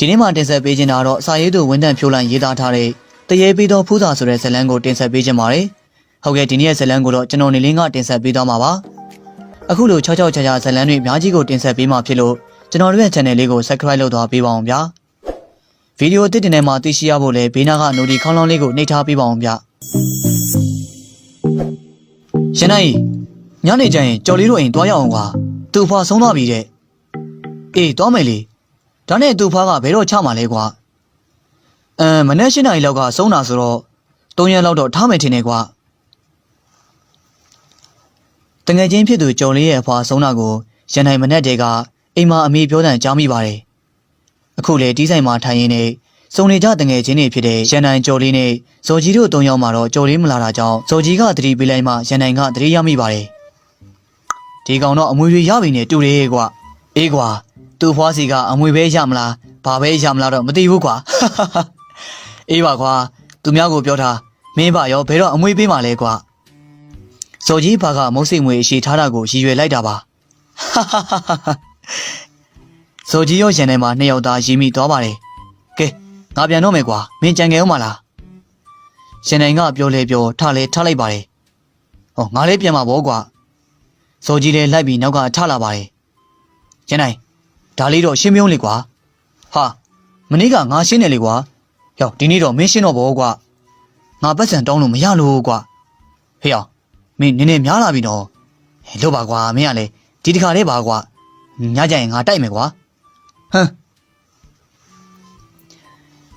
ဒီနေ့မှတင်ဆက်ပေးခြင်းတာတော့စာရေးသူဝင်းတန်ဖြိုးလိုင်းရေးသားထားတဲ့တရေပြီးသောဖူးစာဆိုတဲ့ဇာတ်လမ်းကိုတင်ဆက်ပေးခြင်းပါတယ်ဟုတ်ကဲ့ဒီနေ့ရဲ့ဇာတ်လမ်းကိုတော့ကျွန်တော်နေလင်းကတင်ဆက်ပေးသွားမှာပါအခုလိုချောချောချာချာဇာတ်လမ်းတွေအများကြီးကိုတင်ဆက်ပေးမှာဖြစ်လို့ကျွန်တော်တို့ရဲ့ channel လေးကို subscribe လုပ်သွားပေးပါအောင်ဗျာဗီဒီယိုအသစ်တင်ထဲမှာသိရှိရဖို့လည်းဘေးနားက notification ခေါင်းလောင်းလေးကိုနှိပ်ထားပေးပါအောင်ဗျရန်နိုင်ညနေကျရင်ကြော်လေးတို့အိမ်တွားရအောင်ကွာသူ့ဖွာဆုံးသွားပြီတဲ့အေးတွားမယ်လေ ဒါနဲ့သူ့ဖွာကဘယ်တော့ချမှာလဲကွာအမ်မနေ့၈နာရီလောက်ကဆုံးတာဆိုတော့၃ရက်လောက်တော့ထားမယ်ထင်တယ်ကွာတငယ်ချင်းဖြစ်သူကြော်လေးရဲ့အဖွာဆုံးတာကိုရန်နိုင်မနေ့တည်းကအိမ်မှာအမေပြောတဲ့ကြားမိပါတယ်အခုလေတီးဆိုင်မှာထိုင်ရင်းနေစုံနေကြတငယ်ချင်းတွေဖြစ်တဲ့ရန်နိုင်ကြော်လေးနဲ့ဇော်ကြီးတို့၃ယောက်မှာတော့ကြော်လေးမလာတာကြောင့်ဇော်ကြီးကသတိပေးလိုက်မှရန်နိုင်ကသတိရမိပါတယ်ဒီကောင်တော့အမွေတွေရပြီနဲ့တူတယ်ကွာအေးကွာ သူ့ဖွားစီကအမွေပဲရမလားဘာပဲရမလားတော့မသိဘူးကွာအေးပါကွာသူများကိုပြောထားမင်းပါရောဘယ်တော့အမွေပေးမှလဲကွာဇော်ကြီးဘာကမုတ်စိတ်မွေအရှိထားတာကိုရည်ရွယ်လိုက်တာပါဇော်ကြီးရောရန်ထဲမှာနှစ်ယောက်သားရည်မိသွားပါတယ်ကဲငါပြန်တော့မယ်ကွာမင်းကြံငယ်အောင်မလားရန်နိုင်ကပြောလေပြောထလဲထလိုက်ပါတယ်ဟောငါလည်းပြန်မှာဗောကွာဇော်ကြီးလည်းလိုက်ပြီးနောက်ကထလာပါတယ်ရန်နိုင် ဒါလေးတော့ရှင်းပြုံးလေကွာဟာမနေ့ကငါရှင်းတယ်လေကွာယောဒီနေ့တော့မင်းရှင်းတော့ဗောကွာငါပတ်စံတောင်းလို့မရလို့ကွာဟေ့အောင်မင်းနည်းနည်းများလာပြီနော်ဟဲ့လို့ပါကွာမင်းကလည်းဒီတခါလေးပါကွာညကြရင်ငါတိုက်မယ်ကွာဟမ်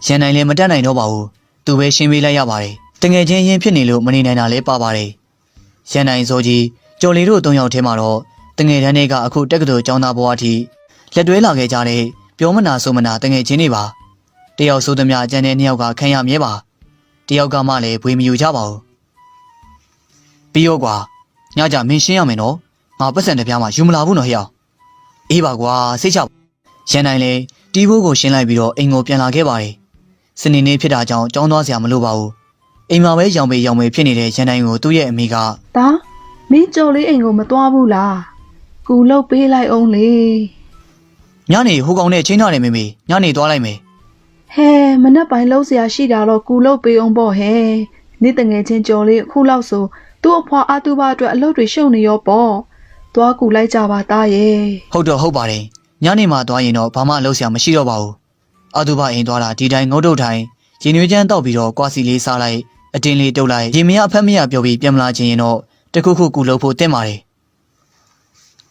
ရန်နိုင်လည်းမတက်နိုင်တော့ပါဘူးသူပဲရှင်းပေးလိုက်ရပါတယ်တငယ်ချင်းရင်ဖြစ်နေလို့မနေနိုင်တာလည်းပါပါတယ်ရန်နိုင်စောကြီးကျော်လီတို့၃ယောက်ထဲမှာတော့တငယ်တန်းတွေကအခုတက္ကသိုလ်ကျောင်းသားဘဝအထိ လက်တွဲလာခဲ့ကြတဲ့ပြောမနာဆိုမနာတငယ်ချင်းတွေပါတယောက်ဆိုသမျှအကျန်တဲ့နှစ်ယောက်ကခံရမြဲပါတယောက်ကမှလည်းဘွေမယူကြပါဘူးပြီးရောကွာညကြမင်းရှင်းရမယ်နော်ငါပတ်စံတစ်ပြားမှယူမလာဘူးနော်ဟဲ့အောင်အေးပါကွာစိတ်ချရန်နိုင်လေတီးဖို့ကိုရှင်းလိုက်ပြီးတော့အိမ်ကိုပြန်လာခဲ့ပါတယ်စနေနေ့ဖြစ်တာကြောင့်ကြောင်းသွားစရာမလိုပါဘူးအိမ်မှာပဲရောင်ပေရောင်ပေဖြစ်နေတဲ့ရန်နိုင်ကိုသူ့ရဲ့အမိကဒါမင်းကြော်လေးအိမ်ကိုမသွားဘူးလားကူလုတ်ပေးလိုက်အောင်လေ ညနေဟိုကောင်နဲ့ချင်းထားတယ်မေမေညနေသွားလိုက်မယ်ဟဲမနှက်ပိုင်းလုံးစရာရှိတာတော့ကူလုတ်ပေးအောင်ပေါ့ဟဲနေ့တငယ်ချင်းကြော်လေးအခုလောက်ဆိုသူ့အဖွာအတူပါအတွက်အလုပ်တွေရှုပ်နေရောပေါ့သွားကူလိုက်ကြပါသားရဲ့ဟုတ်တော့ဟုတ်ပါတယ်ညနေမှသွားရင်တော့ဘာမှလုပ်စရာမရှိတော့ပါဘူးအတူပါအိမ်သွားတာဒီတိုင်းငုတ်တုတ်ထိုင်ရင်နွေးချမ်းတောက်ပြီးတော့ကွာစီလေးစားလိုက်အတင်းလေးတုပ်လိုက်ရင်မရအဖက်မရပြောပြီးပြန်မလာခြင်းရင်တော့တခုခုကူလုပ်ဖို့တင့်ပါတယ်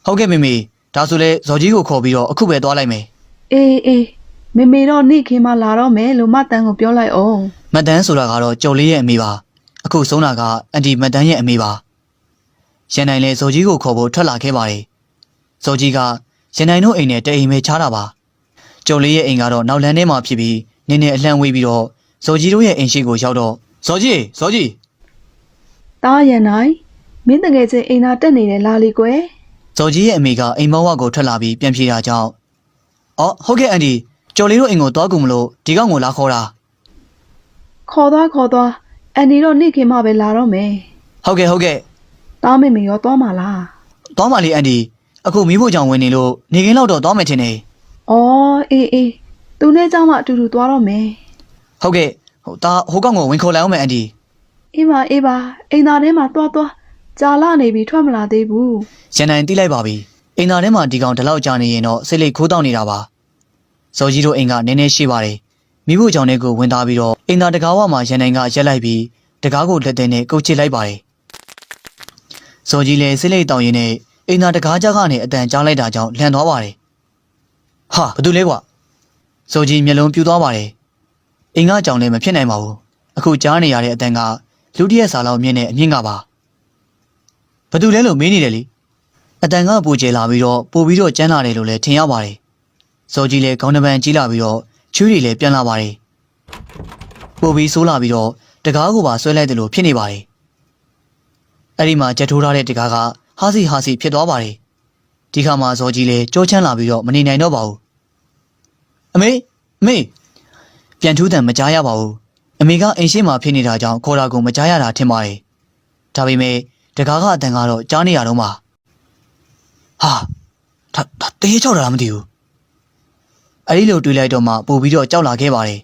ဟုတ်ကဲ့မေမေ ဒါဆိုလဲဇော်ကြီးကိုခေါ်ပြီးတော့အခုပဲသွားလိုက်မယ်အေးအေးမေမေတော့နေ့ခင်းမှလာတော့မယ်လို့မတန်းကိုပြောလိုက်အောင်မတ်တန်းဆိုတာကတော့ကြော်လေးရဲ့အမေပါအခုဆုံးတာကအန်တီမတ်တန်းရဲ့အမေပါရန်နိုင်လည်းဇော်ကြီးကိုခေါ်ဖို့ထွက်လာခဲ့ပါတယ်ဇော်ကြီးကရန်နိုင်တို့အိမ်နဲ့တအိမ်ပဲချားတာပါကြော်လေးရဲ့အိမ်ကတော့နောက်လမ်းထဲမှာဖြစ်ပြီးနင်းနေအလှမ်းဝေးပြီးတော့ဇော်ကြီးတို့ရဲ့အိမ်ရှိကိုရောက်တော့ဇော်ကြီးဇော်ကြီးတားရန်နိုင်မင်းတငယ်ချင်းအိမ်သာတက်နေတယ်လာလီကွယ် ဇော်ကြီးရဲ့အမေကအိမ်မောင်းဝကိုထွက်လာပြီးပြန်ပြေးတာကြောင့်အော်ဟုတ်ကဲ့အန်တီကြော်လေးတို့အိမ်ကိုသွားကူမလို့ဒီကောင်ကိုလာခေါ်တာ ခေါ်သွားခေါ်သွားအန်ဒီတော့နေ့ခင်းမှပဲလာတော့မယ် ဟုတ်ကဲ့ဟုတ်ကဲ့ တားမေမေရောသွားမှာလား သွားပါလေအန်တီအခုမိဖို့ကြောင့်ဝင်နေလို့နေကင်းလောက်တော့သွားမယ်ထင်တယ် ။အော်အေးအေးသူနဲ့เจ้าမအတူတူသွားတော့မယ် ဟုတ်ကဲ့ဟိုဒါဟိုကောင်ကိုဝင်ခေါ်လိုက်အောင်မယ်အန်တီ ။အေးပါအေးပါအိမ်သားထဲမှာသွားသွား ကြာလာနေပြီထွက်မလာသေးဘူးရန်နိုင်တိလိုက်ပါပြီအိမ်သားထဲမှာဒီကောင်ဒီလောက်ကြာနေရင်တော့စိတ်လေးခိုးတောင်းနေတာပါဇော်ကြီးတို့အိမ်ကနည်းနည်းရှိပါတယ်မိဖို့ကြောင့်လေးကိုဝင်သားပြီးတော့အိမ်သားတကားဝမှာရန်နိုင်ကရက်လိုက်ပြီးတကားကိုလက်သေးနဲ့ကုတ်ချစ်လိုက်ပါတယ်ဇော်ကြီးလည်းစိတ်လေးတောင်းရင်းနဲ့အိမ်သားတကားကြကနေအတန်ကြားလိုက်တာကြောင့်လန့်သွားပါတယ်ဟာဘာတူလဲကွာဇော်ကြီးမျက်လုံးပြူသွားပါတယ်အိမ်ကကြောင်လည်းမဖြစ်နိုင်ပါဘူးအခုကြားနေရတဲ့အတန်ကလူတစ်ရက်စာလောက်မြင့်တဲ့အမြင့်ကပါ ဘာတူလဲလို့မေးနေတယ်လေအတန်ကပူကျလာပြီးတော့ပို့ပြီးတော့ကျန်းလာတယ်လို့လည်းထင်ရပါတယ်။စောကြီးလည်းခေါင်းတစ်ပန်ကြီးလာပြီးတော့ချွေးတွေလည်းပြန်လာပါတယ်။ပို့ပြီးဆိုးလာပြီးတော့တကားကိုပါဆွဲလိုက်တယ်လို့ဖြစ်နေပါတယ်။အဲ့ဒီမှာကြက်ထိုးထားတဲ့တကားကဟာစီဟာစီဖြစ်သွားပါတယ်။ဒီခါမှာစောကြီးလည်းကြောချမ်းလာပြီးတော့မနေနိုင်တော့ပါဘူး။အမေအမေပြန်ထူးတယ်မကြားရပါဘူး။အမေကအိမ်ရှိမှဖြစ်နေတာကြောင့်ခေါ်တာကိုမကြားရတာထင်ပါတယ်။ဒါပေမဲ့ တကားကအတန်ကတော့ကြားနေရတော့မှဟာဒါဒါတေးချောက်တာလားမသိဘူးအဲဒီလိုတွေးလိုက်တော့မှပို့ပြီးတော့ကြောက်လာခဲ့ပါတယ်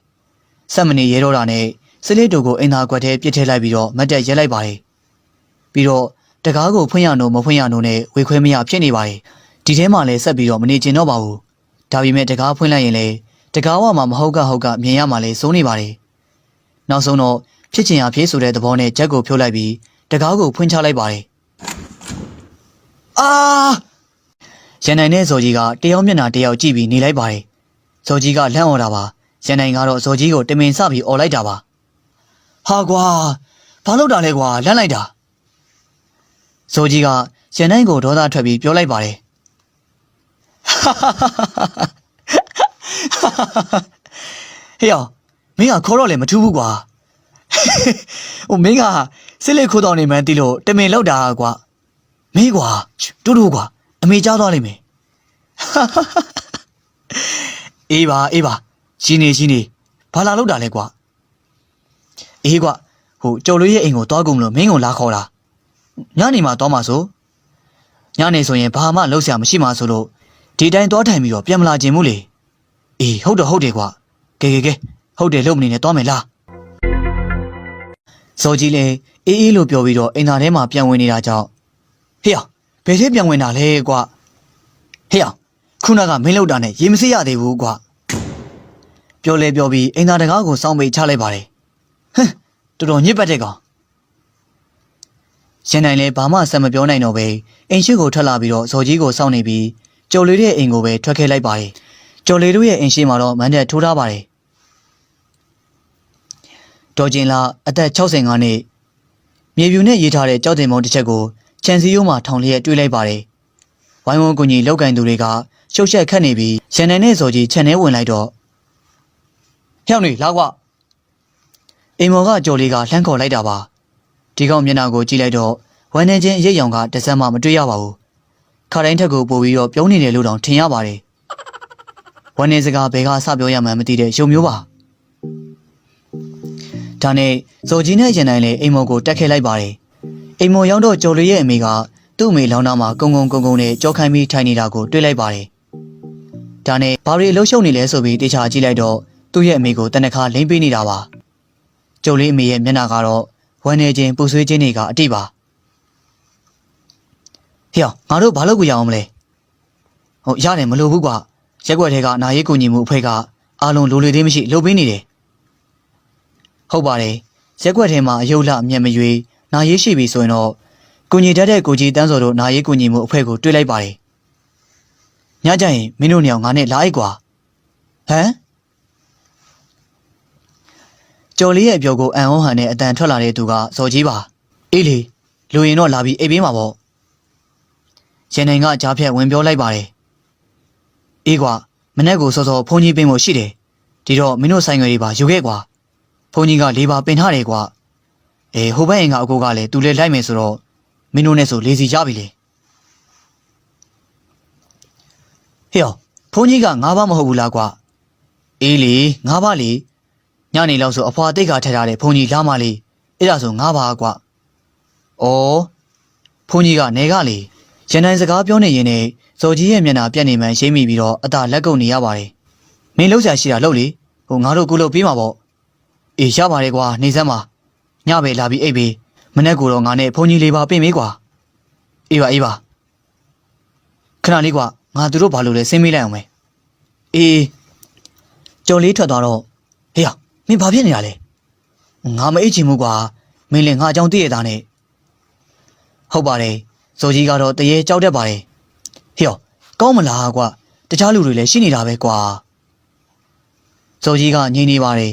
ဆက်မနေရဲတော့တာနဲ့စလစ်တူကိုအင်သာကွက်ထဲပြစ်ထည့်လိုက်ပြီးတော့မတ်တက်ရက်လိုက်ပါတယ်ပြီးတော့တကားကိုဖွင့်ရနို့မဖွင့်ရနို့နဲ့ဝေခွဲမရဖြစ်နေပါတယ်ဒီထဲမှာလည်းဆက်ပြီးတော့မနေကျင်တော့ပါဘူးဒါပေမဲ့တကားဖွင့်လိုက်ရင်လည်းတကားဝမှာမဟုတ်ကဟုတ်ကမြင်ရမှာလေစိုးနေပါတယ်နောက်ဆုံးတော့ဖြစ်ချင်ရဖြစ်ဆိုတဲ့သဘောနဲ့ဂျက်ကိုဖြုတ်လိုက်ပြီး တကားကိုဖွင့်ချလိုက်ပါတယ်အာရန်နိုင်နဲ့ဇော်ကြီးကတယောက်မျက်နှာတယောက်ကြည့်ပြီးနေလိုက်ပါတယ်ဇော်ကြီးကလန့်អော်တာပါရန်နိုင်ကတော့ဇော်ကြီးကိုတမင်စပြီးអော်လိုက်တာပါဟာကွာဘာလို့တာလဲကွာလန့်လိုက်တာဇော်ကြီးကရန်နိုင်ကိုဒေါသထွက်ပြီးပြောလိုက်ပါတယ်ဟေ့အောင်မင်းကခေါ်တော့လည်းမထူးဘူးကွာဟိုမင်းက စစ်လက်ခိုးတော်နေမှန်းတီးလို့တမင်လောက်တာကွာမင်းကွာတူတူကွာအမေကြားသွားလိမ့်မယ်အေးပါအေးပါရှင်းနေရှင်းနေဘာလာလောက်တာလဲကွာအေးကွာဟိုကျော်လေးရဲ့အိမ်ကိုတွားကုန်မလို့မင်းကိုလာခေါ်တာညနေမှတွားမှာဆိုညနေဆိုရင်ဘာမှလုပ်စရာမရှိမှဆိုလို့ဒီတိုင်းတွားထိုင်ပြီးတော့ပြန်မလာခြင်းဘူးလေအေးဟုတ်တော့ဟုတ်တယ်ကွာကဲကဲကဲဟုတ်တယ်လို့မနေနဲ့သွားမယ်လား ဇော်ကြီးလည်းအေးအေးလို့ပြောပြီးတော့အိမ်သားထဲမှာပြန်ဝင်နေတာကြောင့်ဟေ့အောင်ဘယ်ထဲပြန်ဝင်တာလဲကွာဟေ့အောင်ခုနကမင်းလောက်တာနဲ့ရေမစစ်ရသေးဘူးကွာပြောလဲပြောပြီးအိမ်သားတကားကိုစောင်းပိတ်ချလိုက်ပါတယ်ဟမ်တော်တော်ညစ်ပတ်တဲ့ကောင်ရှင်နိုင်လည်းဘာမှဆက်မပြောနိုင်တော့ပဲအိမ်ရှိကိုထွက်လာပြီးတော့ဇော်ကြီးကိုစောင့်နေပြီးကျော်လေးရဲ့အိမ်ကိုပဲထွက်ခဲ့လိုက်ပါတယ်ကျော်လေးတို့ရဲ့အိမ်ရှိမှာတော့မန်တက်ထိုးထားပါတယ် ဒေါ်ကျင်လာအသက်65နှစ်မြေပြူနဲ့ရေးထားတဲ့ကြောက်တင်မုံတစ်ချက်ကိုချန်စီယိုးမှာထောင်လျက်တွေးလိုက်ပါတယ်။ဝိုင်းဝန်းကူညီလောက်ကင်သူတွေကရှုပ်ရှက်ခတ်နေပြီးရန်နိုင်နဲ့ဇော်ကြီးခြံထဲဝင်လိုက်တော့ဟျောက်နေလာကွာအိမ်မော်ကကြော်လေးကလှမ်းခေါ်လိုက်တာပါဒီကောင်မျက်နှာကိုကြည့်လိုက်တော့ဝမ်းနေချင်းအရိပ်ရောင်ကတစ်စက်မှမတွေ့ရပါဘူးခါတိုင်းထက်ကိုပို့ပြီးတော့ပြုံးနေတယ်လို့တောင်ထင်ရပါတယ်ဝမ်းနေစကားဘယ်ကစပြောရမှန်းမသိတဲ့ရုံမျိုးပါ ဒါနဲ့ဇော်ကြီးနဲ့ရန်နိုင်လည်းအိမ်မော်ကိုတက်ခဲ့လိုက်ပါတယ်။အိမ်မော်ရောက်တော့ကျော်လေးရဲ့အမေကသူ့အမေလောင်းသားမှာကုံကုံကုံကုံနဲ့ကြောခိုင်းပြီးထိုင်နေတာကိုတွေ့လိုက်ပါတယ်။ဒါနဲ့ဘာတွေလှုပ်ရှုပ်နေလဲဆိုပြီးတေချာကြည့်လိုက်တော့သူ့ရဲ့အမေကိုတနခါလိမ့်ပေးနေတာပါ။ကျော်လေးအမေရဲ့မျက်နှာကတော့ဝမ်းနေခြင်းပူဆွေးခြင်းတွေကအတိတ်ပါ။ဟေ့အောင်ငါတို့ဘာလို့ကြရအောင်မလဲ။ဟုတ်ရတယ်မလို့ဘူးကွာ။ရက်ွက်ထဲကနာရေးကူညီမှုအဖွဲ့ကအားလုံးလိုလေသေးမရှိလှုပ်ပေးနေတယ် ဟုတ်ပါတယ်ရက်ွက်ထဲမှာအယုတ်လအမျက်မရွေးနာရေးရှိပြီဆိုရင်တော့ကုညီတတ်တဲ့ကိုကြီးတန်းစော်တို့နာရေးကုညီမှုအဖွဲ့ကိုတွေ့လိုက်ပါတယ်ညကြရင်မင်းတို့နှစ်ယောက်ငါနဲ့လာအိတ်ကွာဟမ်ကျော်လေးရဲ့အပြောကိုအန်ဟောဟန်နဲ့အတန်ထွက်လာတဲ့သူကဇော်ကြီးပါအေးလေလူရင်တော့လာပြီးအိပ်ပေးမှာပေါ့ရန်နိုင်ကကြားဖြတ်ဝင်ပြောလိုက်ပါတယ်အေးကွာမနေ့ကစောစောဖုန်ကြီးပင်ဖို့ရှိတယ်ဒီတော့မင်းတို့ဆိုင်ငယ်တွေပါယူခဲ့ကွာ ဘုန်းကြီးကလေးပါပင်ထားတယ်ကွာအေးဟိုဘက်အိမ်ကအကိုကလည်းသူလည်းလိုက်မယ်ဆိုတော့မင်းတို့နဲ့ဆိုလေးစီရပြီလေဟေ့အောင်ဘုန်းကြီးကငါးပါးမဟုတ်ဘူးလားကွာအေးလေငါးပါးလေညနေလောက်ဆိုအဖွာတိတ်ကထက်ထားတယ်ဘုန်းကြီးလာမလေးအဲ့ဒါဆိုငါးပါးကွာဩဘုန်းကြီးကနေကလေရန်တိုင်းစကားပြောနေရင်နဲ့ဇော်ကြီးရဲ့မျက်နှာပြက်နေမှန်းရှိမိပြီးတော့အသာလက်ကုပ်နေရပါတယ်မင်းလှုပ်ရှားရှိတာလှုပ်လေဟိုငါတို့ကုလို့ပြေးမှာပေါ့ အေးရပါတယ်ကွာနေစမ်းပါညပဲလာပြီးအိပ်ပြီးမနေ့ကတော့ငါနဲ့ဘုန်းကြီးလေးပါပြင်မေးကွာအေးပါအေးပါခဏလေးကွာငါတို့ဘာလို့လဲဆင်းမေးလိုက်အောင်မယ်အေးကြော်လေးထွက်သွားတော့ဟေးရမင်းဘာဖြစ်နေတာလဲငါမအိတ်ချင်ဘူးကွာမင်းလည်းငါအကြောင်းသိရတာနဲ့ဟုတ်ပါတယ်ဇော်ကြီးကတော့တရေကြောက်တတ်ပါတယ်ဟေးရကောင်းမလားကွာတခြားလူတွေလည်းရှိနေတာပဲကွာဇော်ကြီးကငြိမ်နေပါတယ်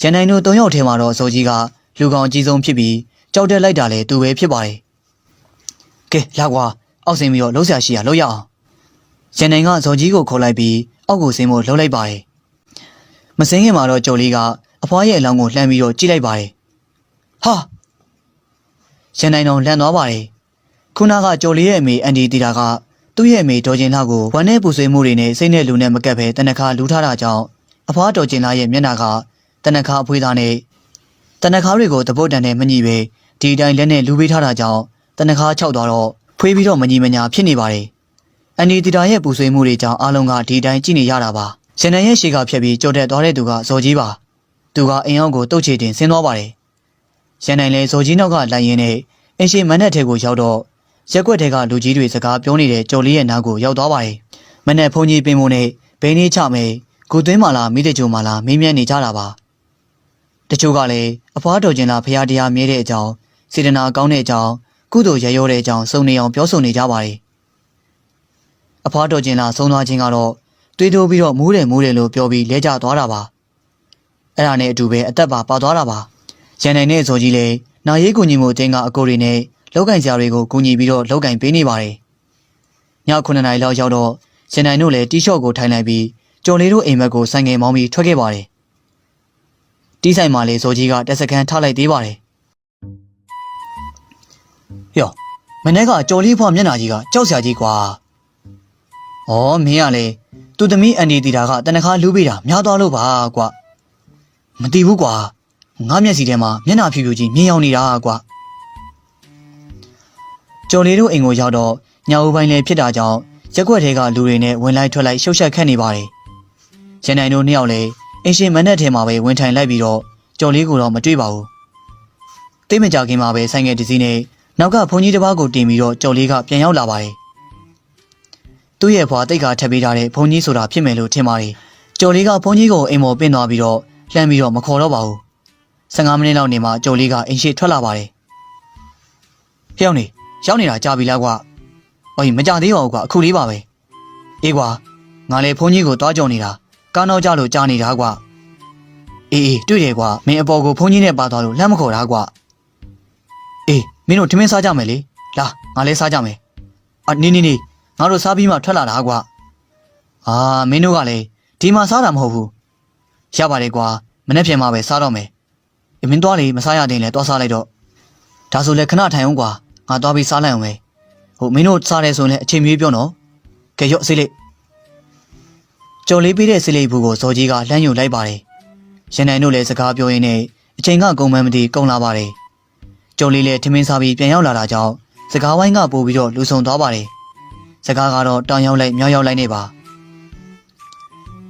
ရန်နိုင်တို့၃ယောက်ထဲမှာတော့ဇော်ကြီးကလူကောင်အကြီးဆုံးဖြစ်ပြီးကြောက်တက်လိုက်တာလည်းသူပဲဖြစ်ပါတယ်။ကဲလာကွာအောက်ဆင်းပြီးတော့လှုပ်ရှားရှိရလှုပ်ရအောင်။ရန်နိုင်ကဇော်ကြီးကိုခေါ်လိုက်ပြီးအောက်ကိုဆင်းဖို့လှုပ်လိုက်ပါတယ်။မဆင်းခင်မှာတော့ကျော်လေးကအဖွားရဲ့အလောင်းကိုလှမ်းပြီးတော့ကြည့်လိုက်ပါတယ်။ဟာရန်နိုင်တော့လန့်သွားပါတယ်။ခုနကကျော်လေးရဲ့အမေအန်ဒီတီတာကသူ့ရဲ့အမေဒေါ်ကျင်လာကိုဝမ်းနဲ့ပူဆွေးမှုတွေနဲ့စိတ်နဲ့လူနဲ့မကပ်ပဲတနခါလူထားတာကြောင့်အဖွားဒေါ်ကျင်လာရဲ့မျက်နှာက တနခါအဖွေးသားနဲ့တနခါတွေကိုတပုတ်တန်နဲ့မညီပဲဒီအတိုင်းလက်နဲ့လူပေးထားတာကြောင့်တနခါခြောက်သွားတော့ဖွေးပြီးတော့မညီမညာဖြစ်နေပါတယ်။အန်ဒီတီတာရဲ့ပူဆွေးမှုတွေကြောင့်အားလုံးကဒီအတိုင်းကြည့်နေရတာပါ။ရန်နိုင်ရဲ့ရှေကဖြတ်ပြီးကြော်တက်သွားတဲ့သူကဇော်ကြီးပါသူကအင်အောင်ကိုတုတ်ချေတင်ဆင်းသွားပါတယ်ရန်နိုင်လည်းဇော်ကြီးနောက်ကလိုက်ရင်းနဲ့အင်ရှိမနက်ထဲကိုရောက်တော့ရက်ွက်ထဲကလူကြီးတွေစကားပြောနေတဲ့ကြော်လေးရဲ့နားကိုရောက်သွားပါတယ်မနက်ဖုန်ကြီးပင်မုံနဲ့ဘိန်းလေးချမယ်ဂူသွင်းမာလာမိတဲ့ကြုံမာလာမင်းမြန်းနေကြတာပါ တချို့ကလည်းအဖွားတော်ကျင်လာဖရာတရားမြဲတဲ့အကြောင်းစေတနာကောင်းတဲ့အကြောင်းကုသိုလ်ရရောတဲ့အကြောင်းစုံနေအောင်ပြောဆိုနေကြပါတယ်အဖွားတော်ကျင်လာဆုံးသွားခြင်းကတော့တွေးတိုးပြီးတော့မူးတယ်မူးတယ်လို့ပြောပြီးလဲကျသွားတာပါအဲ့ဒါနဲ့အတူပဲအသက်ပါပါသွားတာပါရန်နိုင်တဲ့ဇော်ကြီးလည်းနာရေးကူညီမှုအတင်းကအကိုတွေနဲ့လောက်ကင်စရာတွေကိုကူညီပြီးတော့လောက်ကင်ပေးနေပါတယ်ည9နာရီလောက်ရောက်တော့ရန်နိုင်တို့လည်းတီရှော့ကိုထိုင်လိုက်ပြီးကျော်လေးတို့အိမ်မက်ကိုဆိုင်ငယ်မောင်းပြီးထွက်ခဲ့ပါတယ် တီးဆိုင်မှာလေဇော်ကြီးကတက်စကန်ထားလိုက်သေးပါတယ်ဟေ့မနေ့ကကျော်လေးဖွားမျက်နှာကြီးကကြောက်စရာကြီးကွာဩမင်းကလေသူသမီးအန်ဒီတီတာကတနခါလူးပေးတာများသွားလို့ပါကွာမတီးဘူးကွာငါမျက်စီထဲမှာမျက်နှာဖြူဖြူကြီးမြင်ရောက်နေတာကွာကျော်လေးတို့အိမ်ကိုရောက်တော့ညအိုပိုင်းလည်းဖြစ်တာကြောင့်ရက်ွက်ထဲကလူတွေနဲ့ဝင်လိုက်ထွက်လိုက်ရှုပ်ရှက်ခတ်နေပါတယ်ရန်နိုင်တို့နှစ်ယောက်လည်း အင်ရှင်မနဲ့ထဲမှာပဲဝင်ထိုင်လိုက်ပြီးတော့ကျော်လေးကိုတော့မတွေ့ပါဘူးတိတ်မကြခင်မှာပဲဆိုင်ငယ်တစ်စီးနဲ့နောက်ကဘုန်းကြီးတစ်ပါးကိုတင်ပြီးတော့ကျော်လေးကပြန်ရောက်လာပါတယ်သူ့ရဲ့ဘွာတိတ်ကထပ်ပေးထားတဲ့ဘုန်းကြီးဆိုတာဖြစ်မယ်လို့ထင်ပါတယ်ကျော်လေးကဘုန်းကြီးကိုအိမ်ပေါ်ပင့်သွားပြီးတော့လှမ်းပြီးတော့မခေါ်တော့ပါဘူး15မိနစ်လောက်နေမှကျော်လေးကအိမ်ရှိထွက်လာပါတယ်ဖျောင်းနေရောက်နေတာကြာပြီလားကွာဟောမကြသေးပါဘူးကွာအခုလေးပါပဲအေးကွာငါလည်းဘုန်းကြီးကိုတွားကြော်နေတာ ကားနောက်ကြလို့ကြာနေတာကွာအေးအေးတွေ့တယ်ကွာမင်းအပေါ်ကိုဘုန်းကြီးနဲ့ပါသွားလို့လှမ်းမခေါ်တာကွာအေးမင်းတို့ထမင်းစားကြမယ်လေလာငါလည်းစားကြမယ်အာနေနေနေငါတို့စားပြီးမှထွက်လာတာကွာအာမင်းတို့ကလည်းဒီမှာစားတာမဟုတ်ဘူးရပါတယ်ကွာမနေ့ပြန်မှပဲစားတော့မယ်အမင်းသွားလေမစားရသေးရင်လည်းသွားစားလိုက်တော့ဒါဆိုလည်းခဏထိုင်အောင်ကွာငါသွားပြီးစားလိုက်အောင်ပဲဟုတ်မင်းတို့စားတယ်ဆိုရင်လည်းအချိန်မီပြောနော်ကဲရော့စေးလေး ကြော်လေးပေးတဲ့စေးလေးဘူးကိုဇော်ကြီးကလှမ်းယူလိုက်ပါတယ်ရန်နိုင်တို့လည်းစကားပြောရင်းနဲ့အချိန်ကကုန်မှန်းမသိကုန်လာပါတယ်ကြော်လေးလည်းထမင်းစားပြီးပြန်ရောက်လာတာကြောင့်စကားဝိုင်းကပို့ပြီးတော့လူဆုံသွားပါတယ်စကားကတော့တောင်ရောက်လိုက်မြောက်ရောက်လိုက်နေပါ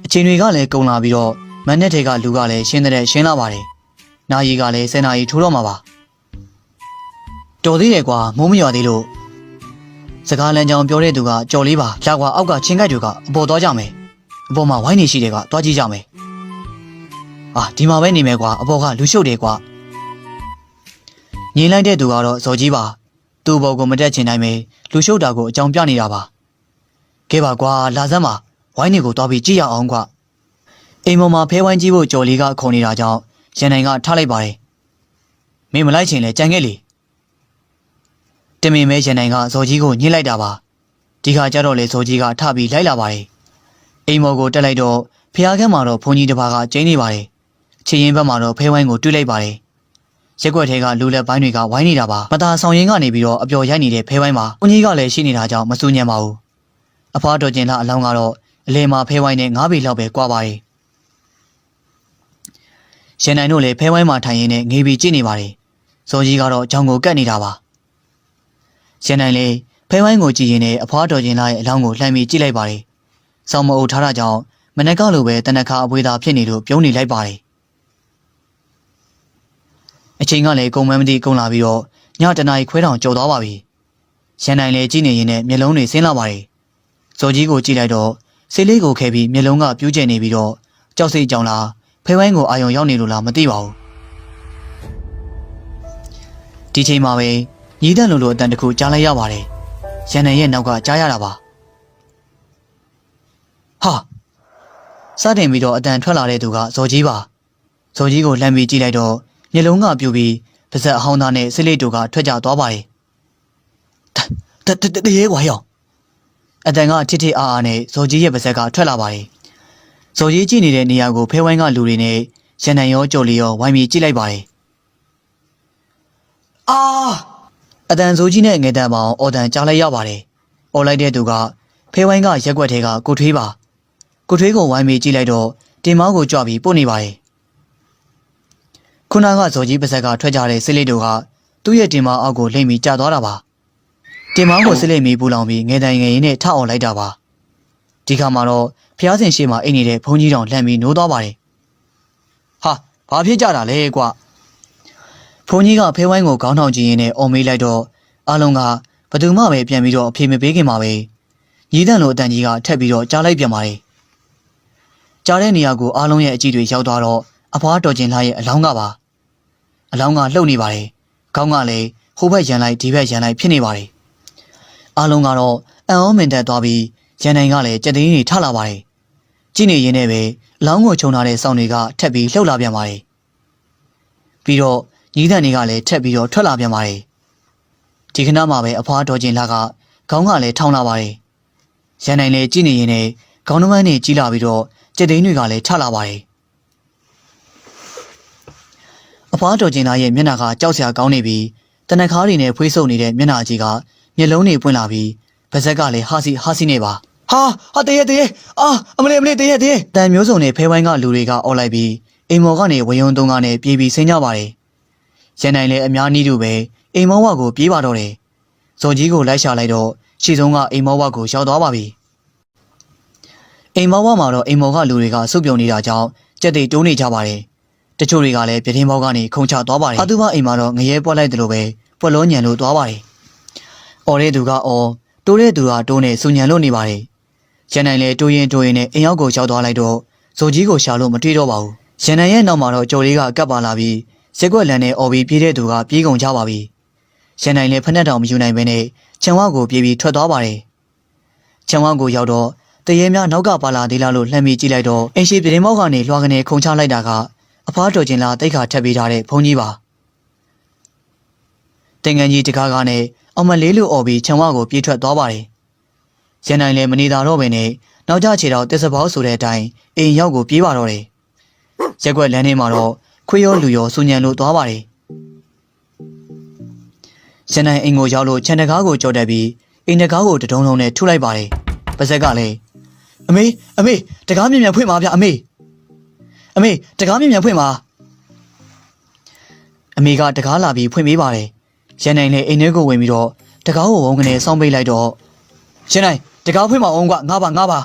အချိန်တွေကလည်းကုန်လာပြီးတော့မန်နဲ့တွေကလူကလည်းရှင်းတဲ့ရှင်းလာပါတယ်နာယီကလည်းဆယ်နာရီထိုးတော့မှာပါတော်သေးတယ်ကွာမိုးမရွာသေးလို့စကားလမ်းကြောင်ပြောတဲ့သူကကြော်လေးပါလာကွာအောက်ကချင်းကိုက်တွေကအပေါ်သွားကြမယ် အပေါ်မှာဝိုင်းနေရှိတယ်ကသွားကြည့်ကြမယ်အာဒီမှာပဲနေမယ်ကွာအပေါ်ကလူရှုပ်တယ်ကွာငင်းလိုက်တဲ့သူကတော့ဇော်ကြီးပါသူ့ဘောကိုမတက်ချင်နိုင်ပဲလူရှုပ်တာကိုအကြောင်းပြနေတာပါကဲပါကွာလာစမ်းပါဝိုင်းနေကိုသွားပြီးကြည့်ရအောင်ကွာအိမ်ပေါ်မှာဖဲဝိုင်းကြည့်ဖို့ကြော်လေးကခုံနေတာကြောင့်ရန်နိုင်ကထားလိုက်ပါတယ်မင်းမလိုက်ချင်လဲကြံခဲ့လေတမင်မဲရန်နိုင်ကဇော်ကြီးကိုညှိလိုက်တာပါဒီခါကျတော့လေဇော်ကြီးကထပြီးလိုက်လာပါတယ် အိမ်မော်ကိုတက်လိုက်တော့ဖះခန်းမှာတော့ဘုန်းကြီးတစ်ပါးကကျင်းနေပါတယ်ချီရင်ဘက်မှာတော့ဖဲဝိုင်းကိုတွေးလိုက်ပါတယ်ရက်ွက်ထဲကလူလက်ပိုင်းတွေကဝိုင်းနေတာပါမသာဆောင်ရင်ကနေပြီးတော့အပျော်ရိုက်နေတဲ့ဖဲဝိုင်းမှာဘုန်းကြီးကလည်းရှိနေတာကြောင့်မစူးညံပါဘူးအဖွားတော်ကျင်လာအလောင်းကတော့အလဲမှာဖဲဝိုင်းနဲ့ငါးပေလောက်ပဲကွာပါတယ်ရန်နိုင်တို့လည်းဖဲဝိုင်းမှာထိုင်ရင်းနဲ့ငေးပြီးကြည့်နေပါတယ်ဇော်ကြီးကတော့ကြောင်ကိုကတ်နေတာပါရန်နိုင်လည်းဖဲဝိုင်းကိုကြည့်ရင်းနဲ့အဖွားတော်ကျင်လာရဲ့အလောင်းကိုလှမ်းပြီးကြည့်လိုက်ပါတယ် ဆောင်းမအုပ်ထားတာကြောင့်မနက်ကလိုပဲတနက်ခါအပွေးသားဖြစ်နေလို့ပြုံးနေလိုက်ပါတယ်အချိန်ကလည်းကုန်မမသိကုန်လာပြီးတော့ညတနားရီခွဲတောင်ကြော်သွားပါပြီရန်နိုင်လည်းကြည့်နေရင်နဲ့မျက်လုံးတွေဆင်းလာပါတယ်ဇော်ကြီးကိုကြည့်လိုက်တော့ဆေးလေးကိုခဲပြီးမျက်လုံးကပြူးကျနေပြီးတော့ကြောက်စိတ်ကြောင်လားဖဲဝိုင်းကိုအာယုံရောက်နေလို့လားမသိပါဘူးဒီချိန်မှာပဲညီးတန်လိုလိုအတန်တစ်ခုကြားလိုက်ရပါတယ်ရန်နိုင်ရဲ့နောက်ကကြားရတာပါ ဟာစတင်ပြီးတော့အတန်ထွက်လာတဲ့သူကဇော်ကြီးပါဇော်ကြီးကိုလှမ်းပြီးကြည့်လိုက်တော့မျက်လုံးကပြူပြီးပါဇက်အဟောင်းသားနဲ့စိလိတ်တို့ကထွက်ကြသွားပါတယ်တတတတရေကွာရောအတန်ကထစ်ထစ်အားအားနဲ့ဇော်ကြီးရဲ့ပါဇက်ကထွက်လာပါတယ်ဇော်ကြီးကြည့်နေတဲ့နေရာကိုဖဲဝိုင်းကလူတွေနဲ့ရန်နံရောကြော်လီရောဝိုင်းပြီးကြည့်လိုက်ပါတယ်အာအတန်ဇိုးကြီးနဲ့ငယ်တန်ပေါင်အော်တန်ကြားလိုက်ရပါတယ်အော်လိုက်တဲ့သူကဖဲဝိုင်းကရက်ွက်ထဲကကိုထွေးပါ ကိုထွေးကိုဝိုင်းပြီးကြည့်လိုက်တော့တင်မောင်းကိုကြွပြီးပို့နေပါတယ်ခုနကဇော်ကြီးပါဇက်ကထွက်ကြတဲ့စစ်လေးတို့ကသူ့ရဲ့တင်မောင်းအောက်ကိုလိမ့်ပြီးကြာသွားတာပါတင်မောင်းကိုစစ်လေးမီပူလောင်ပြီးငယ်တန်ငယ်ရင်းနဲ့ထအောင်လိုက်တာပါဒီခါမှာတော့ဖျားစင်ရှိမှအိတ်နေတဲ့ဘုန်းကြီးတော်လှမ်းပြီးနိုးသွားပါတယ်ဟာဘာဖြစ်ကြတာလဲကွာဘုန်းကြီးကဖဲဝိုင်းကိုခေါင်းထောင်ကြည့်ရင်းနဲ့អော်မေးလိုက်တော့အလုံးကဘသူမှပဲပြန်ပြီးတော့အဖေမပေးခင်ပါပဲညီးတန်လိုအတန်ကြီးကထက်ပြီးတော့ကြားလိုက်ပြန်ပါတယ် ကြားတဲ့နေရာကိုအားလုံးရဲ့အကြည့်တွေရောက်သွားတော့အဖွားတော်ကျင်လာရဲ့အလောင်းကပါအလောင်းကလှုပ်နေပါတယ်ခေါင်းကလည်းဟိုဘက်ရန်လိုက်ဒီဘက်ရန်လိုက်ဖြစ်နေပါတယ်အားလုံးကတော့အံ့ဩမင်တက်သွားပြီးရန်နိုင်ကလည်းကြက်သိန်းတွေထလာပါတယ်ကြည့်နေရင်းနဲ့ပဲအလောင်းကိုခြုံထားတဲ့စောင်းတွေကထက်ပြီးလှုပ်လာပြန်ပါတယ်ပြီးတော့ညီးတန်တွေကလည်းထက်ပြီးတော့ထွက်လာပြန်ပါတယ်ဒီခဏမှာပဲအဖွားတော်ကျင်လာကခေါင်းကလည်းထောင်းလာပါတယ်ရန်နိုင်လည်းကြည့်နေရင်းနဲ့ခေါင်းနှမန်းနဲ့ကြီးလာပြီးတော့ ကြက်သိန်းတွေကလည်းထလာပါတယ်အဖွားတော်ကျင်လာရဲ့မျက်နှာကကြောက်စရာကောင်းနေပြီးတနခါးတွေနဲ့ဖွေးဆုပ်နေတဲ့မျက်နှာကြီးကမျက်လုံးတွေပွင့်လာပြီးဗဇက်ကလည်းဟာစီဟာစီနေပါဟာဟာတရေတရေအာအမလေးအမလေးတရေတရေတန်မျိုးစုံနဲ့ဖဲဝိုင်းကလူတွေကအော်လိုက်ပြီးအိမ်မော်ကနေဝယုံတုံးကနေပြေးပြီးဆင်းကြပါတယ်ရန်နိုင်လည်းအများနည်းတူပဲအိမ်မောဝကိုပြေးပါတော့တယ်ဇော်ကြီးကိုလိုက်ရှာလိုက်တော့ရှီဆုံးကအိမ်မောဝကိုရောက်သွားပါပြီ အိမ်မောဝမှာတော့အိမ်မော်ကလူတွေကစုပ်ပြုံနေတာကြောင့်ကြက်တွေတိုးနေကြပါတယ်တချို့တွေကလည်းပြတင်းပေါက်ကနေခုန်ချသွားပါတယ်အတူမအိမ်မှာတော့ငရဲပွက်လိုက်တယ်လို့ပဲပွက်လုံးညံလို့သွားပါတယ်အော်တဲ့သူကအော်တိုးတဲ့သူကတိုးနေစူညံလို့နေပါတယ်ရန်နိုင်လည်းတိုးရင်တိုးရင်နဲ့အိမ်ရောက်ကိုရောက်သွားလိုက်တော့ဇိုကြီးကိုရှာလို့မတွေ့တော့ပါဘူးရန်နိုင်ရဲ့နောက်မှာတော့ကျော်လေးကကပ်ပါလာပြီးရက်ွက်လန်နဲ့အော်ပြီးပြေးတဲ့သူကပြေးကုန်ကြပါပြီရန်နိုင်လည်းဖက်နှက်တောင်မယူနိုင်ဘဲနဲ့ခြံဝါကိုပြေးပြီးထွက်သွားပါတယ်ခြံဝါကိုရောက်တော့ တရေများနောက်ကပါလာသေးလားလို့လှမ်းပြီးကြည့်လိုက်တော့အင်ရှိပြတင်းမောက်ကနေလွှာကနေခုန်ချလိုက်တာကအဖားတော်ကျင်လာတိတ်ခါထက်ပေးထားတဲ့ဘုန်းကြီးပါတင်ငန်းကြီးတကားကားနဲ့အောင်မလေးလူအော်ပြီးခြံဝါကိုပြေးထွက်သွားပါတယ်ရန်နိုင်လည်းမနေတာတော့ပဲနဲ့နောက်ကျခြေတော့တက်စပေါဆိုတဲ့အတိုင်းအိမ်ရောက်ကိုပြေးပါတော့တယ်။ရက်ွက်လမ်းထဲမှာတော့ခွေးရောလူရောစူညံလို့သွားပါတယ်။ရန်နိုင်အိမ်ကိုရောက်လို့ခြံတကားကိုကြော်တက်ပြီးအိမ်တကားကိုတဒုံလုံးနဲ့ထုလိုက်ပါတယ်။ပါဇက်ကလည်း အမေအမေတကားမြင်မြန်ဖွင့်ပါဗျအမေအမေတကားမြင်မြန်ဖွင့်ပါအမေကတကားလာပြီးဖွင့်ပေးပါတယ်။ရန်နိုင်လည်းအိမ်ထဲကိုဝင်ပြီးတော့တကားကိုဝုန်းကနေစောင်းပိတ်လိုက်တော့ရှင်နိုင်တကားဖွင့်မအောင်ကွာငါပါငါပါ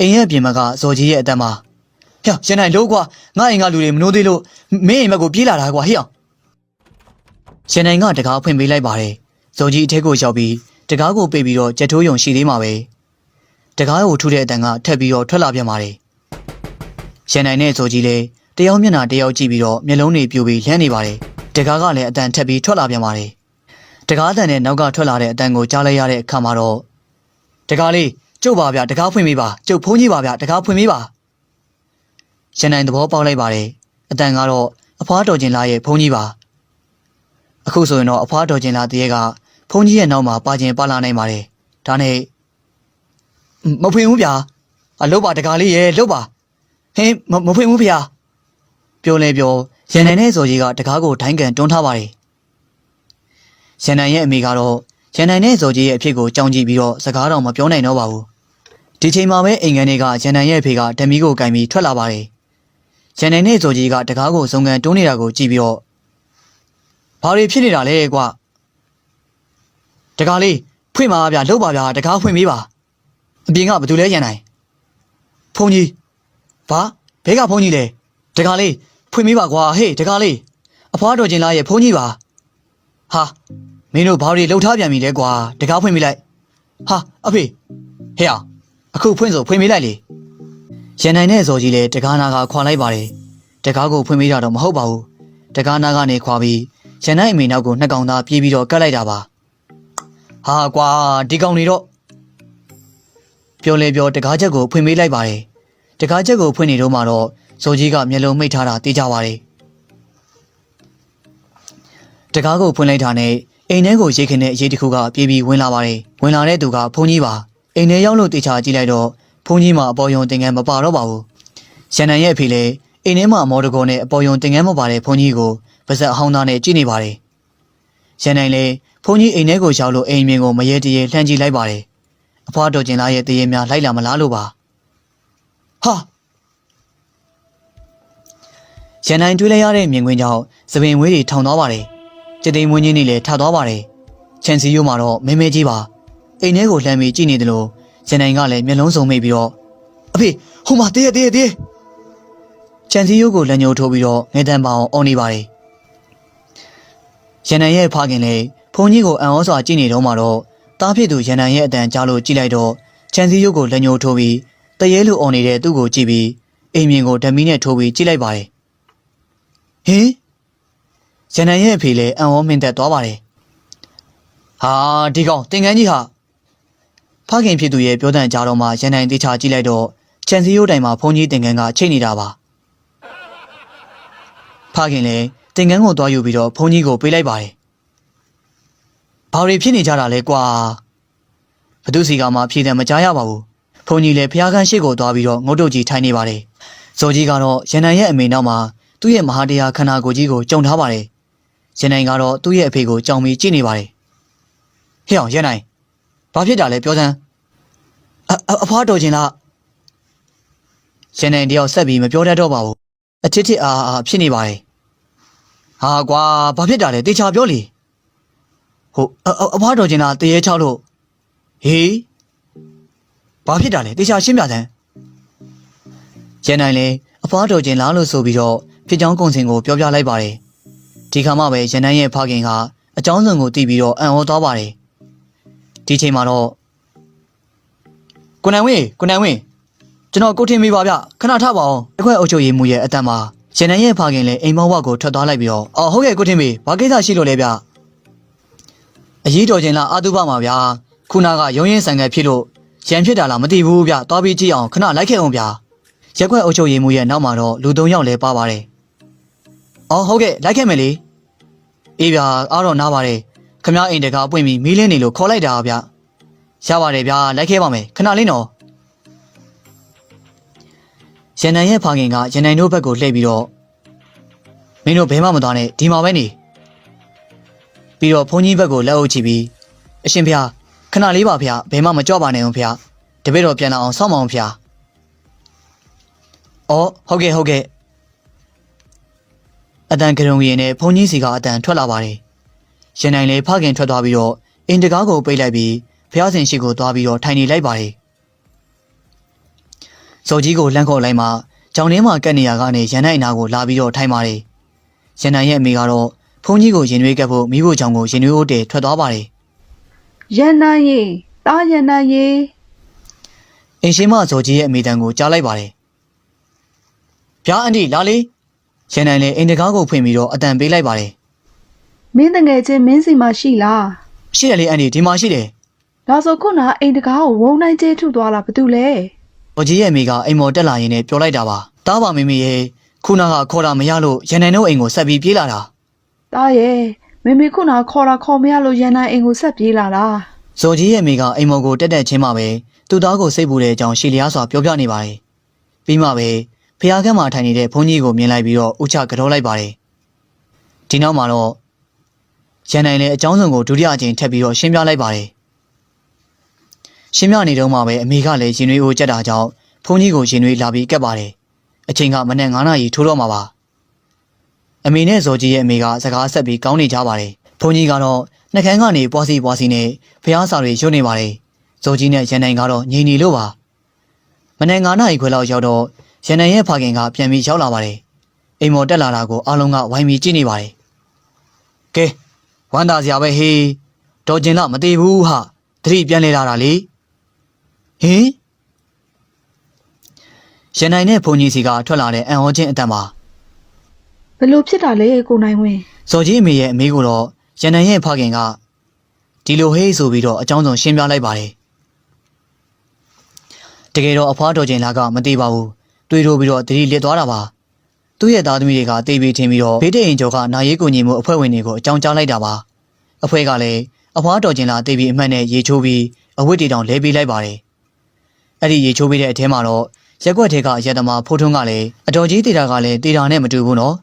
အိမ်ရဲ့ပြင်မကဇော်ကြီးရဲ့အတန်းမှာဟဲ့ရှင်နိုင်လို့ကွာငါအိမ်ကလူတွေမနိုးသေးလို့မင်းအိမ်ဘက်ကိုပြေးလာတာကွာဟေ့အောင်ရှင်နိုင်ကတကားဖွင့်ပေးလိုက်ပါတယ်ဇော်ကြီးအထက်ကိုရောက်ပြီးတကားကိုပိတ်ပြီးတော့ကြက်ထိုးယုံရှိသေးမှာပဲ တကားကိုထူတဲ့အတန်းကထက်ပြီးတော့ထွက်လာပြန်ပါတယ်ရှင်နိုင်နဲ့ဇော်ကြီးလည်းတယောက်မျက်နှာတယောက်ကြည့်ပြီးတော့မျက်လုံးတွေပြူပြီးလန့်နေပါတယ်တကားကလည်းအတန်းထက်ပြီးထွက်လာပြန်ပါတယ်တကားတန်နဲ့နောက်ကထွက်လာတဲ့အတန်ကိုကြားလိုက်ရတဲ့အခါမှာတော့တကားလေးကျုပ်ပါဗျတကားဖွင့်ပေးပါကျုပ်ဖုန်းကြီးပါဗျတကားဖွင့်ပေးပါရန်နိုင်သဘောပေါက်လိုက်ပါတယ်အတန်ကတော့အဖွားတော်ကျင်လာရဲ့ဖုန်းကြီးပါအခုဆိုရင်တော့အဖွားတော်ကျင်လာတည်းကဖုန်းကြီးရဲ့နောက်မှာပါကျင်ပါလာနိုင်ပါတယ်ဒါနဲ့ မဖွင့်ဘူးဗျာအလုပ်ပါတကားလေးရဲ့လုပ်ပါဟင်းမမဖွင့်ဘူးဗျာပြောလဲပြောရန်နိုင်နဲ့ဇော်ကြီးကတကားကိုဒိုင်းကန်တွန်းထားပါတယ်ရန်နိုင်ရဲ့အမေကတော့ရန်နိုင်နဲ့ဇော်ကြီးရဲ့အဖြစ်ကိုကြောင်းကြည့်ပြီးတော့စကားတော့မပြောနိုင်တော့ပါဘူးဒီချိန်မှာပဲအိမ်ကန်တွေကရန်နိုင်ရဲ့အဖေကဓမီကိုကင်ပြီးထွက်လာပါတယ်ရန်နိုင်နဲ့ဇော်ကြီးကတကားကိုစုံကန်တွန်းနေတာကိုကြည့်ပြီးတော့ဘာတွေဖြစ်နေတာလဲကွာတကားလေးဖွင့်ပါဗျာလှုပ်ပါဗျာတကားဖွင့်ပေးပါ အပြင်ကဘာလို့လဲရန်နိုင်ဖုန်ကြီးဘာဘဲကဖုန်ကြီးလဲတကားလေးဖွင့်ပေးပါကွာဟေးတကားလေးအဖွားတော်ချင်းလာရဲ့ဖုန်ကြီးပါဟာမင်းတို့ဘာတွေလှုပ်ထားပြန်ပြီလဲကွာတကားဖွင့်မိလိုက်ဟာအဖေဟဲ့အောင်အခုဖွင့်ဆိုဖွင့်မိလိုက်လေရန်နိုင်နဲ့ဇော်ကြီးလည်းတကားနာကခွာလိုက်ပါတယ်တကားကိုဖွင့်မိတာတော့မဟုတ်ပါဘူးတကားနာကနေခွာပြီးရန်နိုင်အမေနောက်ကိုနှစ်ကောင်သားပြေးပြီးတော့ကတ်လိုက်တာပါဟာကွာဒီကောင်တွေတော့ ပြောလဲပြောတကားချက်ကိုဖွင့်မိလိုက်ပါတယ်တကားချက်ကိုဖွင့်နေတော့မှတော့ဇော်ကြီးကမျက်လုံးမိတ်ထားတာသိကြပါတယ်တကားကိုဖွင့်လိုက်တာနဲ့အိမ်ထဲကိုရိတ်ခင်းတဲ့အရေးတစ်ခုကပြေးပြီးဝင်လာပါတယ်ဝင်လာတဲ့သူကဘုန်းကြီးပါအိမ်ထဲရောက်လို့တေချာကြည့်လိုက်တော့ဘုန်းကြီးမှာအပေါ်ယုံတင်ငန်းမပါတော့ပါဘူးရန်နန်ရဲ့အဖေလည်းအိမ်ထဲမှာမော်ဒကိုနဲ့အပေါ်ယုံတင်ငန်းမပါတဲ့ဘုန်းကြီးကိုပါဇက်အဟောင်းသားနဲ့ကြည့်နေပါတယ်ရန်နိုင်လည်းဘုန်းကြီးအိမ်ထဲကိုရောက်လို့အိမ်မြင်ကိုမရေတရေလှမ်းကြည့်လိုက်ပါတယ် အဖွားတော်ကျင်လာရဲ့တရေများလိုက်လာမလားလို့ပါဟာရန်နိုင်တွေးလိုက်ရတဲ့မြင်ကွင်းကြောင့်သပင်ဝေးတွေထောင်သွားပါတယ်ကျက်သိမ်းမွင်းကြီးနေလေထသွားပါတယ်။ချန်စီယိုမှာတော့မဲမဲကြီးပါ။အိမ်ထဲကိုလှမ်းပြီးကြည့်နေတယ်လို့ရန်နိုင်ကလည်းမျက်လုံးစုံမိတ်ပြီးတော့အဖေဟိုမှာတည့်ရတည့်ရတည့်ချန်စီယိုကိုလက်ညှိုးထိုးပြီးတော့ငဲတန်ပါအောင်အော်နေပါတယ်ရန်နိုင်ရဲ့ဖခင်လည်းဖုန်ကြီးကိုအံ့ဩစွာကြည့်နေတော့မှတော့ တားဖြစ်သူရန်နိုင်ရဲ့အတန်ကြားလို့ကြည့်လိုက်တော့ချန်စီယိုကိုလက်ညှိုးထိုးပြီးတရေလိုအော်နေတဲ့သူ့ကိုကြည့်ပြီးအိမ်မြင်ကိုဓမီနဲ့ထိုးပြီးကြည့်လိုက်ပါတယ်ဟင်ရန်နိုင်ရဲ့အဖေလည်းအံ့ဩမင်းသက်သွားပါတယ်ဟာဒီကောင်တင်ကန်းကြီးဟာဖခင်ဖြစ်သူရဲ့ပြောတန်ကြားတော့မှရန်နိုင်တေချာကြည့်လိုက်တော့ချန်စီယိုတိုင်မှာဖုန်ကြီးတင်ကန်းကချိတ်နေတာပါဖခင်လည်းတင်ကန်းကိုသွားယူပြီးတော့ဖုန်ကြီးကိုပေးလိုက်ပါတယ် ဘာတွေဖြစ်နေကြတာလဲကွာဘသူစီကမှဖြေတယ်မကြားရပါဘူးဖုန်ကြီးလည်းဖျားခန်းရှိကိုသွားပြီးတော့ငုတ်တုတ်ကြီးထိုင်နေပါတယ်ဇော်ကြီးကတော့ရန်နိုင်ရဲ့အမေနောက်မှာသူ့ရဲ့မဟာတရားခန္ဓာကိုယ်ကြီးကိုကြုံထားပါတယ်ရန်နိုင်ကတော့သူ့ရဲ့အဖေကိုကြောင်ပြီးကြည့်နေပါတယ်ဟဲ့အောင်ရန်နိုင်ဘာဖြစ်တာလဲပြောစမ်းအအအဖွားတော်ချင်းလားရှင်နေတယောက်ဆက်ပြီးမပြောတတ်တော့ပါဘူးအချစ်ချစ်အားအားဖြစ်နေပါတယ်ဟာကွာဘာဖြစ်တာလဲတေချာပြောလေ ဟိုအအအဖွားတော်ချင်းလားတရေချောက်လို့ဟေးဘာဖြစ်တာလဲတေချာရှင်းပြစမ်းရှင်နိုင်လေအဖွားတော်ချင်းလားလို့ဆိုပြီးတော့ဖြစ်ကြောင်းကုံစင်ကိုပြောပြလိုက်ပါတယ်ဒီခါမှပဲရန်နိုင်ရဲ့ဖခင်ကအကြောင်းစုံကိုသိပြီးတော့အံ့ဩသွားပါတယ်ဒီချိန်မှာတော့ကိုနိုင်ဝင်းကိုနိုင်ဝင်းကျွန်တော်ကိုထင်မိပါဗျခဏထားပါအောင်အခွဲအုပ်ချုပ်ရေးမှုရဲ့အတန်မှာရန်နိုင်ရဲ့ဖခင်လည်းအိမ်မောက်ဝကိုထွက်သွားလိုက်ပြီးတော့အော်ဟုတ်ကဲ့ကိုထင်မိဘာကိစ္စရှိလို့လဲဗျ အရေးတော်ချင်းလားအာတုပမှာဗျာခုနကရုံရင်ဆန်ကဖြစ်လို့ရန်ဖြစ်တာလားမသိဘူးဗျသွားပြီးကြည့်အောင်ခဏလိုက်ခဲ့အောင်ဗျရက်ခွဲအုပ်ချုပ်ရေးမှုရဲ့နောက်မှာတော့လူသုံးယောက်လည်းပါပါတယ်အော်ဟုတ်ကဲ့လိုက်ခဲ့မယ်လေအေးဗျာအားတော့နားပါတယ်ခမ ्या အိမ်တကာပွင့်ပြီးမီးလင်းနေလို့ခေါ်လိုက်တာဗျရပါတယ်ဗျာလိုက်ခဲ့ပါမယ်ခဏလေးနော်ရန်နိုင်ရဲ့ဖခင်ကရန်နိုင်တို့ဘက်ကိုလှည့်ပြီးတော့မင်းတို့ဘဲမှမသွားနဲ့ဒီမှာပဲနေ ပြီးတော့ဘုန်းကြီးဘက်ကိုလက်အုပ်ချပြီးအရှင်ဖျားခဏလေးပါဖျားဘဲမှမကြော့ပါနဲ့အောင်ဖျားတပည့်တော်ပြန်လာအောင်စောင့်မအောင်ဖျားအော်ဟုတ်ကဲ့ဟုတ်ကဲ့အတန်ကရုံရင်နဲ့ဘုန်းကြီးစီကအတန်ထွက်လာပါတယ်ရန်နိုင်လည်းဖခင်ထွက်သွားပြီးတော့အင်တကားကိုပိတ်လိုက်ပြီးဖျားစင်ရှိကိုသွားပြီးတော့ထိုင်နေလိုက်ပါတယ်ဇော်ကြီးကိုလှမ်းခေါ်လိုက်မှကြောင်ထဲမှာကက်နေရကနေရန်နိုင်နာကိုလာပြီးတော့ထိုင်ပါတယ်။ရန်နိုင်ရဲ့အမေကတော့ ဖုန်းကြီးကိုရင်နှွေးကပ်ဖို့မိဖို့ကြောင်ကိုရင်နှွေးဦးတည်ထွက်သွားပါတယ်ရန်နိုင်ရေတားရန်နိုင်ရေ။အင်ရှင်မဇော်ကြီးရဲ့အမေတန်ကိုကြားလိုက်ပါတယ်။ဗျာအန်ဒီလာလေရန်နိုင်လည်းအိမ်တကားကိုဖွင့်ပြီးတော့အတန်ပေးလိုက်ပါတယ်မင်းတငယ်ချင်းမင်းစီမှာရှိလား။ရှိတယ်လေအန်ဒီဒီမှာရှိတယ်ဒါဆိုခုနအိမ်တကားကိုဝုံနိုင်ကျဲထုသွားတာဘာတူလဲ။ဇော်ကြီးရဲ့အမေကအိမ်မော်တက်လာရင်လည်းပြောလိုက်တာပါ။တားပါမိမိရဲ့ခုနကခေါ်တာမရလို့ရန်နိုင်တို့အိမ်ကိုဆက်ပြီးပြေးလာတာ တားရဲ့မေမေခုနခေါ်တာခေါ်မရလို့ရန်နိုင်အိမ်ကိုဆက်ပြေးလာတာ။ဇော်ကြီးရဲ့အမေကအိမ်မော်ကိုတက်တက်ချင်းမှပဲသူ့သားကိုစိတ်ပူတဲ့အကြောင်းရှီလျားစွာပြောပြနေပါတယ်။ပြီးမှပဲဖျားခန်းမှာထိုင်နေတဲ့ဘုန်းကြီးကိုမြင်လိုက်ပြီးတော့ဥချကြောလိုက်ပါတယ်။ဒီနောက်မှာတော့ရန်နိုင်လည်းအကြောင်းစုံကိုဒုတိယအကြိမ်ထပ်ပြီးတော့ရှင်းပြလိုက်ပါတယ်။ရှင်းပြနေတော့မှပဲအမေကလည်းရင်နွေးအိုးကြက်တာကြောင့်ဘုန်းကြီးကိုရင်နွေးလာပြီးကပ်ပါတယ်။အချိန်ကမနက်9နာရီထိုးတော့မှာပါ။ အမေနဲ့ဇော်ကြီးရဲ့အမေကစကားဆက်ပြီးကောင်းနေကြပါတယ်။ဘုန်းကြီးကတော့နှကန်းကနေပွားစီပွားစီနဲ့ဖျားစာတွေရွတ်နေပါတယ်။ဇော်ကြီးနဲ့ရန်နိုင်ကတော့ငြိမ်နေလို့ပါ။မနက်9နာရီခွဲလောက်ရောက်တော့ရန်နိုင်ရဲ့ဖခင်ကပြန်ပြီးရောက်လာပါတယ်။အိမ်မော်တက်လာတာကိုအားလုံးကဝိုင်းပြီးကြည့်နေပါတယ်။ကဲဝမ်းသာစရာပဲဟေးတော်ကျင်လားမသေးဘူးဟာသတိပြန်လဲလာတာလေ။ဟင်ရန်နိုင်နဲ့ဘုံကြီးစီကထွက်လာတဲ့အံ့ဩခြင်းအတန်ပါ ဘယ်လိုဖြစ်တာလဲကိုနိုင်ဝင်းဇော်ကြီးအမေရဲ့အမေကိုတော့ရန်နိုင်ရဲ့ဖခင်ကဒီလိုဟေးဆိုပြီးတော့အကြောင်းစုံရှင်းပြလိုက်ပါတယ်တကယ်တော့အဖွားတော်ကျင်လာကမသေးပါဘူးတွေးထိုးပြီးတော့တတိလစ်သွားတာပါသူ့ရဲ့သားသမီးတွေကတေးပြီးထင်းပြီးတော့ဘေးတိန်ကျော်ကနာရေးကိုညီမှုအဖွဲ့ဝင်တွေကိုအကြောင်းကြားလိုက်တာပါအဖွဲ့ကလည်းအဖွားတော်ကျင်လာတေးပြီးအမှတ်နဲ့ရေချိုးပြီးအဝတ်တီတောင်လဲပေးလိုက်ပါတယ်အဲ့ဒီရေချိုးပေးတဲ့အထဲမှာတော့ရက်ွက်ထဲကအရက်သမားဖိုးထွန်းကလည်းအတော်ကြီးတေတာကလည်းတေတာနဲ့မတူဘူးနော်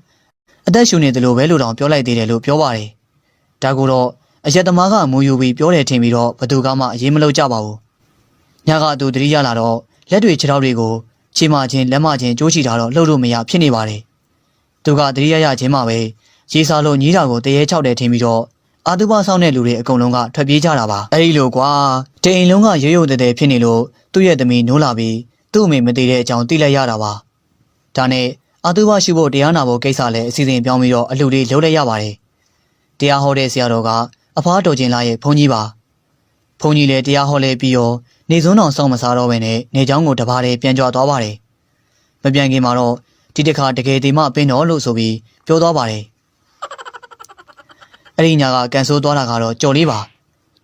အသက်ရှူနေတယ်လို့ပဲလို့တောင်ပြောလိုက်သေးတယ်လို့ပြောပါတယ်။ဒါကိုတော့အရက်သမားကမူယူပြီးပြောတယ်ထင်ပြီးတော့ဘသူကမှအရေးမလုပ်ကြပါဘူး။ညကသူတတိရလာတော့လက်တွေခြေထောက်တွေကိုခြေမချင်းလက်မချင်းကြိုးချီထားတော့လှုပ်လို့မရဖြစ်နေပါတယ်။သူကတတိယရချင်းမှပဲရေစာလို့ညီးတာကိုတရေချောက်တယ်ထင်ပြီးတော့အာတုဘဆောင်တဲ့လူတွေအကုန်လုံးကထွက်ပြေးကြတာပါ။အဲဒီလိုကွာတအိမ်လုံးကရိုးရိုးတဲတဲဖြစ်နေလို့သူ့ရဲ့သမီးနိုးလာပြီးသူ့အမေမသိတဲ့အကြောင်းသိလိုက်ရတာပါဒါနဲ့ အာသူဘရှိဖို့တရားနာဖို့ကိစ္စလည်းအစီအစဉ်ပြောင်းပြီးတော့အလှူလေးလုပ်လိုက်ရပါတယ်တရားဟောတဲ့ဆရာတော်ကအဖားတော်ကျင်လာရဲ့ဘုန်းကြီးပါဘုန်းကြီးလည်းတရားဟောလဲပြီးတော့နေစွန်းတော်စောင့်မစားတော့ဘဲနဲ့နေเจ้าကိုတပါးလေးပြန်ကြွသွားပါတယ်မပြန်ခင်မှာတော့ဒီတစ်ခါတကယ်ဒီမှပင်းတော်လို့ဆိုပြီးပြောသွားပါတယ်အဲ့ဒီညာကကန်ဆိုးသွားတာကတော့ကြော်လေးပါ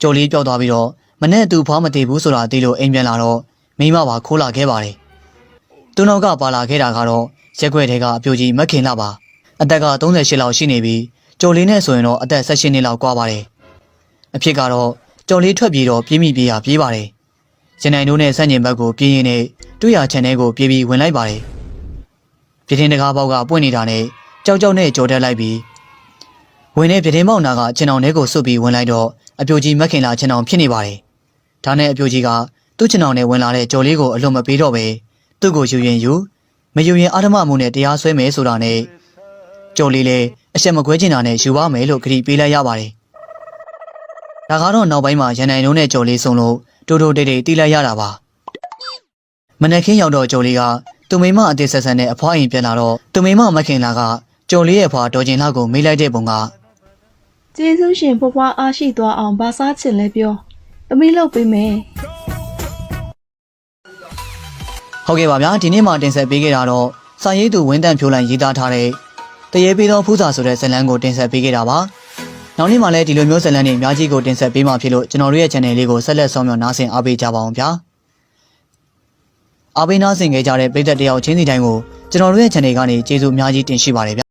ကြော်လေးပြောက်သွားပြီးတော့မနဲ့သူဖွားမတည်ဘူးဆိုတာသိလို့အိမ်ပြန်လာတော့မိမပါခိုးလာခဲ့ပါတယ်သူနောက်ကပါလာခဲ့တာကတော့ ရက်ွက်တဲကအပြိုကြီးမက်ခင်လာပါအသက်က38လောက်ရှိနေပြီးကြော်လေးနဲ့ဆိုရင်တော့အသက်16နှစ်လောက်ကွာပါတယ်အဖြစ်ကတော့ကြော်လေးထွက်ပြေးတော့ပြေးမိပြေးရပြေးပါတယ်ရန်နိုင်တို့နဲ့ဆန့်ကျင်ဘက်ကိုပြေးရင်းနဲ့တွေ့ရချန်ထဲကိုပြေးပြီးဝင်လိုက်ပါတယ်ပြတင်းတကားပေါက်ကပွင့်နေတာနဲ့ကြောက်ကြောက်နဲ့ကြော်တက်လိုက်ပြီးဝင်တဲ့ပြတင်းပေါက်နာကခြင်အောင်ထဲကိုစွတ်ပြီးဝင်လိုက်တော့အပြိုကြီးမက်ခင်လာခြင်အောင်ဖြစ်နေပါတယ်ဒါနဲ့အပြိုကြီးကသူ့ခြင်အောင်နဲ့ဝင်လာတဲ့ကြော်လေးကိုအလွန်မပေးတော့ပဲသူ့ကိုယူရင်ယူ မယူရင်အာဓမမှုနဲ့တရားစွဲမယ်ဆိုတာနဲ့ကြော်လေးလည်းအဆက်မကွဲချင်တာနဲ့ယူပါမယ်လို့ခရီးပေးလိုက်ရပါတယ်ဒါကတော့နောက်ပိုင်းမှာရန်နိုင်လုံးနဲ့ကြော်လေးစုံလို့တိုးတိုးတိတ်တိတ်တီးလိုက်ရတာပါမနက်ခင်းရောက်တော့ကြော်လေးကသူမိမအသေးဆက်ဆက်နဲ့အဖွားအိမ်ပြန်လာတော့သူမိမမခင်လာကကြော်လေးရဲ့အဖွားတော်ကျင်လောက်ကိုမေးလိုက်တဲ့ပုံကကျေးဇူးရှင်ဖွားဖွားအားရှိသွားအောင်ဗာစားချင်လဲပြောသမီးလုပ်ပေးမယ် ဟုတ်ကဲ့ပါဗျာဒီနေ့မှတင်ဆက်ပေးခဲ့တာတော့စာရေးသူဝင်းတန့်ဖြိုးလိုက်ရေးသားထားတဲ့တရေပေးသောဖူးစာဆိုတဲ့ဇာတ်လမ်းကိုတင်ဆက်ပေးခဲ့တာပါနောက်နေ့မှလည်းဒီလိုမျိုးဇာတ်လမ်းတွေအများကြီးကိုတင်ဆက်ပေးမှဖြစ်လို့ကျွန်တော်တို့ရဲ့ channel လေးကိုဆက်လက်ဆောင်မြော်နားဆင်အားပေးကြပါအောင်ဗျာအားပေးနားဆင်ခဲ့ကြတဲ့ပရိသတ်တယောက်ချင်းစီတိုင်းကိုကျွန်တော်တို့ရဲ့ channel ကနေကျေးဇူးအများကြီးတင်ရှိပါတယ်ဗျာ